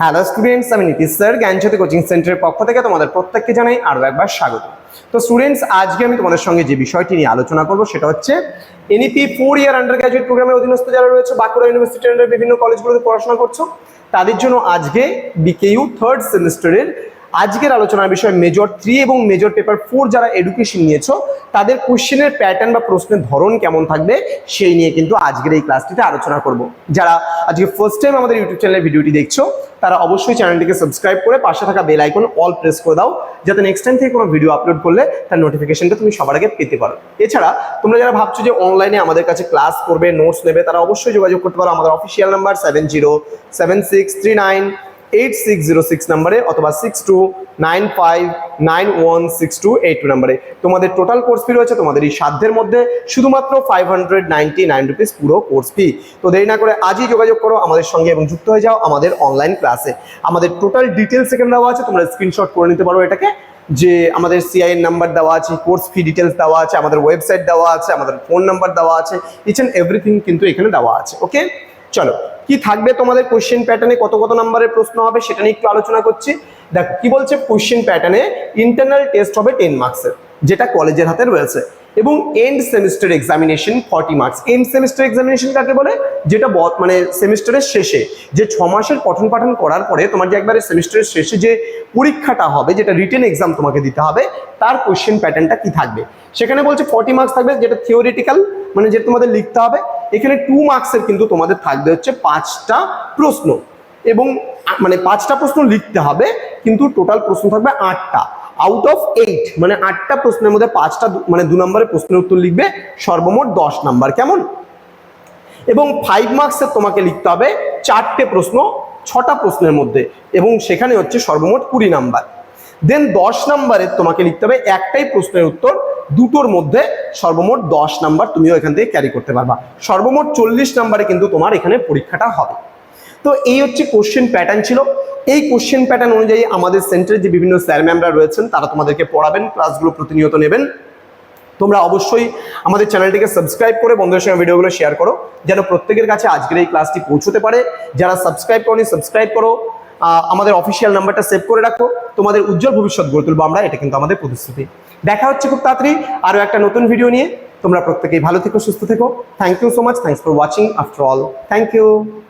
Hello students আমি Nitish sir জ্ঞানজ্যোতি coaching সেন্টারের পক্ষ থেকে তোমাদের প্রত্যেককে জানাই আরও একবার স্বাগত। তো স্টুডেন্টস আজকে আমি তোমাদের সঙ্গে যে বিষয়টি নিয়ে আলোচনা করব সেটা হচ্ছে NEP four year undergraduate প্রোগ্রামের অধীনস্থ যারা রয়েছে, বাঁকুড়া ইউনিভার্সিটির বিভিন্ন কলেজগুলোতে পড়াশোনা করছ, তাদের জন্য আজকে বিকেইউ থার্ড সেমিস্টারের আজকের আলোচনার বিষয় মেজর থ্রি এবং মেজর পেপার ফোর যারা এডুকেশন নিয়েছো, তাদের কোশ্চেনের প্যাটার্ন বা প্রশ্নের ধরন কেমন থাকবে, সেই নিয়ে কিন্তু আজকের এই ক্লাসটিতে আলোচনা করব। যারা আজকে ফার্স্ট টাইম আমাদের ইউটিউব চ্যানেলের ভিডিওটি দেখছ, তারা অবশ্যই চ্যানেলটিকে সাবস্ক্রাইব করে পাশে থাকা বেল আইকন অল প্রেস করে দাও, যাতে নেক্সট টাইম থেকে কোনো ভিডিও আপলোড করলে তার নোটিফিকেশনটা তুমি সবার আগে পেতে পারো। এছাড়া, তোমরা যারা ভাবছ যে অনলাইনে আমাদের কাছে ক্লাস করবে নোটস নেবে, তারা অবশ্যই যোগাযোগ করতে পারো। আমাদের official number seven zero seven six three nine eight six zero six নাম্বারে অথবা six two nine five nine one six two eight নাম্বারে তোমাদের টোটাল কোর্স ফি রয়েছে, তোমাদের এই সাধ্যের মধ্যে শুধুমাত্র five hundred ninety nine rupees পুরো কোর্স ফি তো দেরি না করে আজই যোগাযোগ করো আমাদের সঙ্গে এবং যুক্ত হয়ে যাও আমাদের অনলাইন ক্লাসে আমাদের টোটাল ডিটেলস এখানে দেওয়া আছে, তোমরা স্ক্রিনশট করে নিতে পারো এটাকে। যে আমাদের সিআইএন নাম্বার দেওয়া আছে কোর্স ফি ডিটেলস দেওয়া আছে, আমাদের ওয়েবসাইট দেওয়া আছে, আমাদের ফোন নাম্বার দেওয়া আছে ইচ অ্যান্ড এভরিথিং কিন্তু এখানে দেওয়া আছে ওকে চলো কি থাকবে তোমাদের কোশ্চেন প্যাটার্নে কত কত নাম্বারের প্রশ্ন হবে সেটা নিয়ে একটু আলোচনা করছি। দেখো, কি বলছে কোশ্চেন প্যাটার্নে ইন্টারনাল টেস্ট হবে টেন মার্কসের যেটা কলেজের হাতে রয়েছে। এবং end semester examination forty marks end semester examination কাকে বলে? যেটা মানে সেমিস্টারের শেষে। যে ছ মাসের পঠন পাঠন করার পরে তোমার যে একবারে সেমিস্টারের শেষে যে পরীক্ষাটা হবে, যেটা রিটেন এক্সাম তোমাকে দিতে হবে, তার কোশ্চেন প্যাটার্নটা কি থাকবে? সেখানে বলছে ফর্টি মার্কস থাকবে, যেটা থিওরিটিক্যাল মানে যেটা তোমাদের লিখতে হবে। এখানে টু মার্কসের কিন্তু তোমাদের থাকবে হচ্ছে পাঁচটা প্রশ্ন। এবং মানে পাঁচটা প্রশ্ন লিখতে হবে, কিন্তু টোটাল প্রশ্ন থাকবে আটটা। আউট অফ এইট মানে আটটা প্রশ্নের মধ্যে পাঁচটা মানে দু নম্বরের প্রশ্নের উত্তর লিখবে সর্বমোট দশ নাম্বার, কেমন? এবং ফাইভ মার্কসের তোমাকে লিখতে হবে চারটে প্রশ্ন, ছটা প্রশ্নের মধ্যে, এবং সেখানে হচ্ছে সর্বমোট কুড়ি নাম্বার। দেন দশ নাম্বারের তোমাকে লিখতে হবে একটাই প্রশ্নের উত্তর দুটোর মধ্যে সর্বমোট দশ নাম্বার তুমিও এখান থেকে ক্যারি করতে পারবা। সর্বমোট চল্লিশ নাম্বারে কিন্তু তোমার এখানে পরীক্ষাটা হবে। তো এই হচ্ছে কোশ্চেন প্যাটার্ন ছিল। এই কোশ্চেন প্যাটার্ন অনুযায়ী আমাদের সেন্টারে যে বিভিন্ন স্যার ম্যামরা রয়েছেন, তারা তোমাদেরকে পড়াবেন ক্লাসগুলো প্রতিনিয়ত নেবেন। তোমরা অবশ্যই আমাদের চ্যানেলটিকে সাবস্ক্রাইব করে বন্ধুদের সঙ্গে ভিডিওগুলো শেয়ার করো, যেন প্রত্যেকের কাছে আজকের এই ক্লাসটি পৌঁছতে পারে। যারা সাবস্ক্রাইব করনি সাবস্ক্রাইব করো। আমাদের অফিসিয়াল নাম্বারটা সেভ করে রাখো। তোমাদের উজ্জ্বল ভবিষ্যৎ গড়ে তুলবো আমরা, এটা কিন্তু আমাদের প্রতিশ্রুতি। দেখা হচ্ছে খুব তাড়াতাড়ি আরও একটা নতুন ভিডিও নিয়ে। তোমরা প্রত্যেকেই ভালো থেকো, সুস্থ থেকো। Thank you so much thanks for watching after all thank you